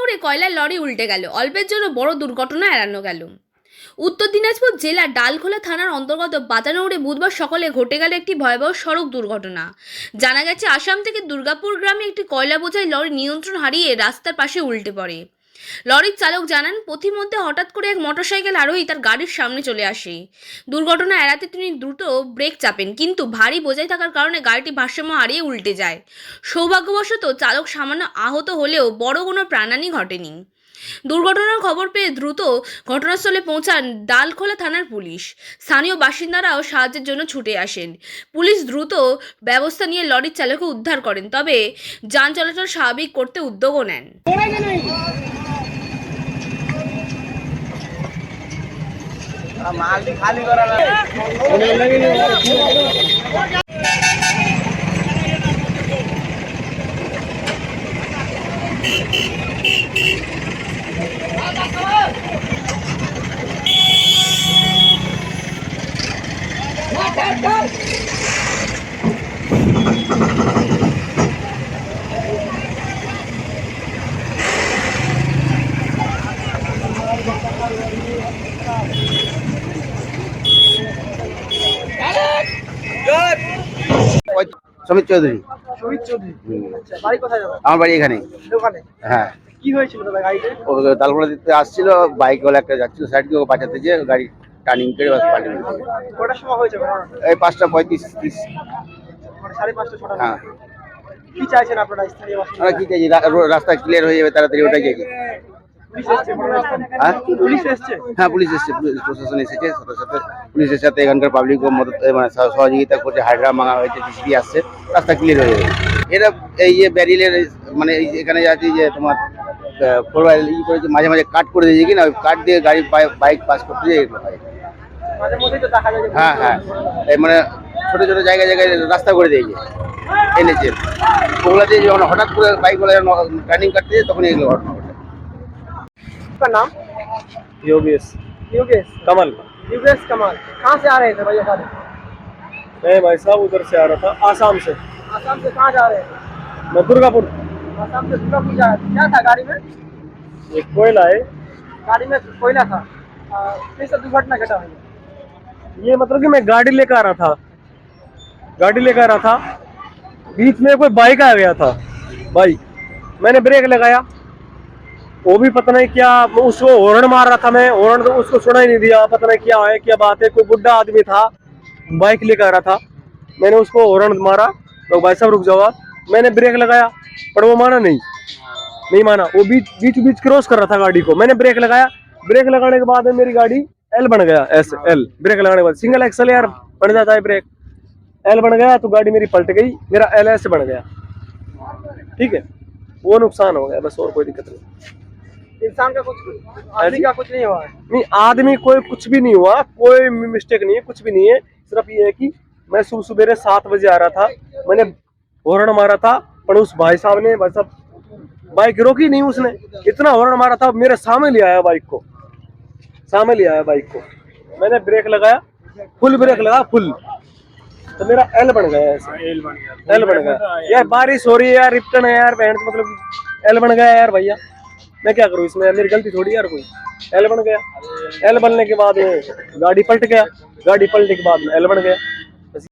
মোড়ে কয়লার লরি উল্টে গেল। অল্পের জন্য বড় দুর্ঘটনা এড়ানো গেল। উত্তর দিনাজপুর জেলার ডালখোলা থানার অন্তর্গত বাতানৌড়ে বুধবার সকালে ঘটে গেল একটি ভয়াবহ সড়ক দুর্ঘটনা। জানা গেছে, আসাম থেকে দুর্গাপুর গ্রামে একটি কয়লা বোঝাই লরি নিয়ন্ত্রণ হারিয়ে রাস্তার পাশে উল্টে পড়ে। লরির চালক জানান পথিমধ্যে হঠাৎ করে এক মোটরসাইকেল আরোহী তার গাড়ির সামনে চলে আসে। দুর্ঘটনা এড়াতে তিনি দ্রুত ব্রেক চাপেন, কিন্তু ভারী বোঝাই থাকার কারণে গাড়িটি ভারসাম্য হারিয়ে উল্টে যায়। সৌভাগ্যবশত চালক সামান্য আহত হলেও বড় কোনো প্রাণহানি ঘটেনি। দুর্ঘটনার খবর পেয়ে দ্রুত ঘটনাস্থলে পৌঁছান ডালখোলা থানার পুলিশ। স্থানীয় বাসিন্দারাও সাহায্যের জন্য ছুটে আসেন। পুলিশ দ্রুত ব্যবস্থা নিয়ে লরির চালককে উদ্ধার করেন, তবে যান চলাচল স্বাভাবিক করতে উদ্যোগও নেন। মালটি খালি করা সমিত চৌধুরী। আচ্ছা আমার বাড়ি এখানে হ্যাঁ। কি হয়েছিল ও দিতে আসছিল বাইক ওলা একটা যাচ্ছিল সাইড দিয়ে ও বাঁচাতে যে গাড়ি টার্নিং করে বাস পাল্টে? এই পাঁচটা পঁয়ত্রিশ তিরিশ। মানে হ্যাঁ। কি চাইছেন আপনারা চাইছি? রাস্তা ক্লিয়ার হয়ে যাবে তাড়াতাড়ি ওটাই চাইছি। ঘটনাস্থলে? হ্যাঁ? হ্যাঁ পুলিশ এসছে সাথে সাথে পুলিশের সাথে এখানকার মানে সহযোগিতা করছে আসছে, রাস্তা ক্লিয়ার হয়ে এরা এই যে ব্যারিলের মানে এখানে যাচ্ছে যে তোমার মাঝে মাঝে কাট করে দিয়েছে কিনা, ওই কাট দিয়ে গাড়ি বাইক পাস করতে এগুলো হয়। হ্যাঁ হ্যাঁ এই মানে ছোট ছোট জায়গায় জায়গায় রাস্তা করে দিয়েছে, এনেছে। যখন হঠাৎ করে বাইকগুলো টার্নিং কাটতে যায় তখন এগুলো ঘটনা ঘটে। आपका नाम? योगेश। योगेश। कमल। योगेश कमाल। कहाँ से आ रहे थे भैया सारे मैं भाई साहब उधर से आ रहा था आसाम से। आसाम से कहाँ जा रहे थे? मैं दुर्गापुर। आसाम से दुर्गापुर जा रहे थे। क्या था गाड़ी में? एक कोयला है। गाड़ी में कोयला था। कैसे दुर्घटना घटा हुई। ये मतलब कि मैं गाड़ी लेकर आ रहा था। गाड़ी लेकर आ रहा था। बीच में कोई बाइक आ गया था। बाइक। मैंने ब्रेक लगाया। वो भी पता नहीं क्या, उसको हॉर्न मार रहा था मैं हॉर्न तो उसको सुना ही नहीं दिया, पता नहीं क्या है, क्या बात है, कोई बुढ़ा आदमी था बाइक लेकर आ रहा था। मैंने उसको हॉर्न मारा तो भाई साहब रुक जाओ मैंने ब्रेक लगाया, पर वो माना नहीं। नहीं माना, वो बीच बीच बीच क्रॉस कर रहा था गाड़ी को। मैंने ब्रेक लगाया ब्रेक लगाने के बाद मेरी गाड़ी एल बन गया एस एल ब्रेक लगाने के बाद सिंगल एक्सल यार, बन जाता है ब्रेक एल बन गया तो गाड़ी मेरी पलट गई, मेरा एल एस बन गया। ठीक है, वो नुकसान हो गया, बस और कोई दिक्कत नहीं। इंसान का कुछ आदमी का कुछ नहीं हुआ है। नहीं आदमी कोई कुछ भी नहीं हुआ कोई मिस्टेक नहीं है कुछ भी नहीं है। सिर्फ़ ये है कि मैं सुबह सवेरे सात बजे आ रहा था मैंने हॉर्न मारा था पर उस भाई साहब ने भाई साहब बाइक रोकी नहीं उसने। इतना हॉर्न मारा था मेरे सामने ले आया बाइक को। सामने ले आया बाइक को। मैंने ब्रेक लगाया फुल ब्रेक लगा फुल। तो मेरा एल बन गया ऐसे। एल बन गया। एल बन गया। यार बारिश हो रही है यार रिप्टन है यार बैंड मतलब एल बन गया यार भैया। मैं क्या करूँ, इसमें मेरी गलती थोड़ी यार कोई? एल बन गया। एल बनने के बाद गाड़ी पलट गया। गाड़ी पलटने के बाद एल बन गया।